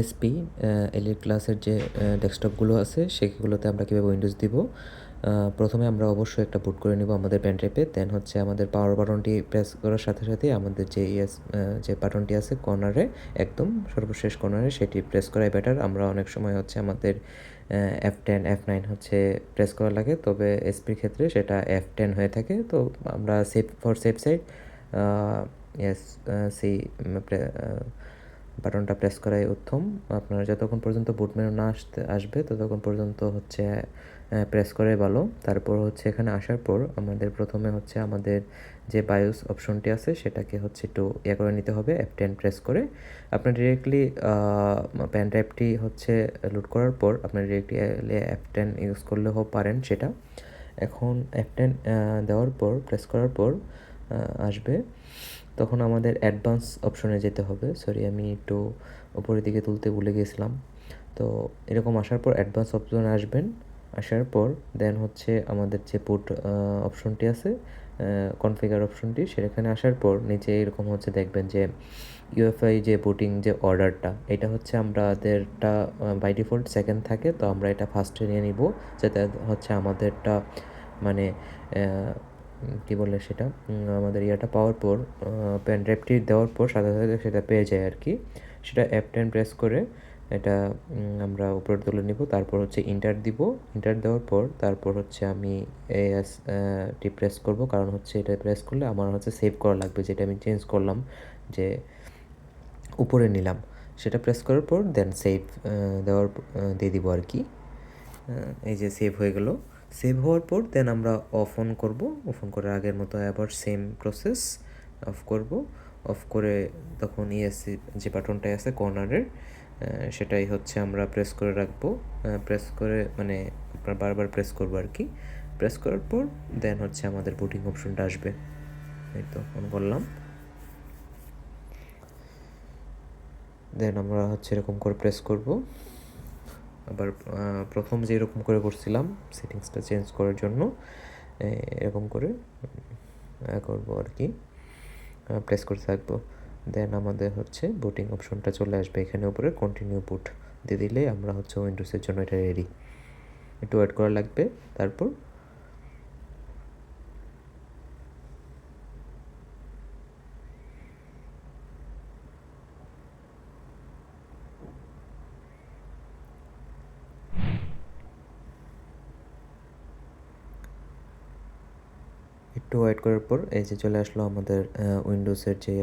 SP elite ক্লাসের যে ডেস্কটপগুলো আছে, সেগুলোতে আমরা কীভাবে উইন্ডোজ দিব? প্রথমে আমরা অবশ্যই একটা বুট করে নিব আমাদের পেন ড্রাইভে দেন হচ্ছে আমাদের পাওয়ার বাটনটি প্রেস করার সাথে সাথে আমাদের যে ইয়েস যে বাটনটি আছে কর্নারে একদম সর্বশেষ কর্নারে সেটি প্রেস করাই বেটার আমরা অনেক সময় হচ্ছে আমাদের এফ টেন এফ নাইন হচ্ছে প্রেস করা লাগে। তবে এসপির ক্ষেত্রে সেটা এফ টেন হয়ে থাকে। তো আমরা safe for safe side yes সেই বাটনটা প্রেস করাই উত্তম। আপনার যতক্ষণ পর্যন্ত বুট মেনু না আসতে, আসবে, ততক্ষণ পর্যন্ত হচ্ছে প্রেস করে ভালো। তারপর হচ্ছে এখানে আসার পর আমাদের প্রথমে হচ্ছে আমাদের যে বায়োস অপশনটি আছে, সেটাকে হচ্ছে একটু ইয়ে করে নিতে হবে এফ টেন প্রেস করে। আপনার ডিরেক্টলি প্যান ড্রাইভটি হচ্ছে লোড করার পর আপনার ডিরেক্টলি এফ টেন ইউজ করলেও পারেন সেটা। এখন এফ টেন দেওয়ার পর প্রেস করার পর আসবে। তখন আমাদের অ্যাডভান্স অপশনে যেতে হবে। সরি আমি একটু উপরের দিকে তুলতে ভুলে গেছিলাম। তো এরকম আসার পর অ্যাডভান্স অপশনে আসবেন। আসার পর দেন হচ্ছে আমাদের যে পুট অপশনটি আছে কনফিগার অপশনটি সেখানে আসার পর নিচে এরকম হচ্ছে দেখবেন যে ইউএফআই যে বুটিং যে অর্ডারটা এটা হচ্ছে আমাদেরটা বাই ডিফল্ট সেকেন্ড থাকে। তো আমরা এটা ফার্স্টে নিয়ে নিব। যাতে হচ্ছে আমাদেরটা মানে কী বলে সেটা? আমাদের ইয়াটা পাওয়ার পর পেন ড্রাইভটি দেওয়ার পর সাথে সাথে সেটা পেয়ে যায় আর কি। সেটা অ্যাপ টেন প্রেস করে এটা আমরা উপরে তুলে নিব, তারপর হচ্ছে ইন্টার দিব। ইন্টার দেওয়ার পর তারপর হচ্ছে আমি এস টি প্রেস করব, কারণ হচ্ছে এটা প্রেস করলে আমার হচ্ছে সেভ করা লাগবে, যেটা আমি চেঞ্জ করলাম, যে উপরে নিলাম। সেটা প্রেস করার পর দেন সেভ দেওয়ার দিয়ে দিব আর কি। এই যে সেভ হয়ে গেলো। সেভ হওয়ার পর দেন আমরা অফ অন করব। অফ অন করার আগের মতো আবার সেম প্রসেস অফ করব। অফ করে তখন ইএসসি যে বাটনটাই আছে কর্নারের সেটাই হচ্ছে আমরা প্রেস করে রাখব। প্রেস করে মানে আপনার বারবার প্রেস করব আর কি। প্রেস করার পর দেন হচ্ছে আমাদের বুটিং অপশনটা আসবে। এই তো অন করলাম। দেন আমরা হচ্ছে এরকম করে প্রেস করব। আবার প্রথম যে এরকম করে করছিলাম সেটিংসটা চেঞ্জ করার জন্য এরকম করে করব আর কি। প্রেস করে থাকব। দেন আমাদের হচ্ছে বুটিং অপশনটা চলে আসবে এখানে উপরে কন্টিনিউ বুট দিয়ে দিলে আমরা হচ্ছে উইন্ডোজের জন্য এটা রেডি একটু ওয়েট করা লাগবে, তারপর একটু ওয়েট করার পর এই যে চলে আসলো আমাদের উইন্ডোজের যে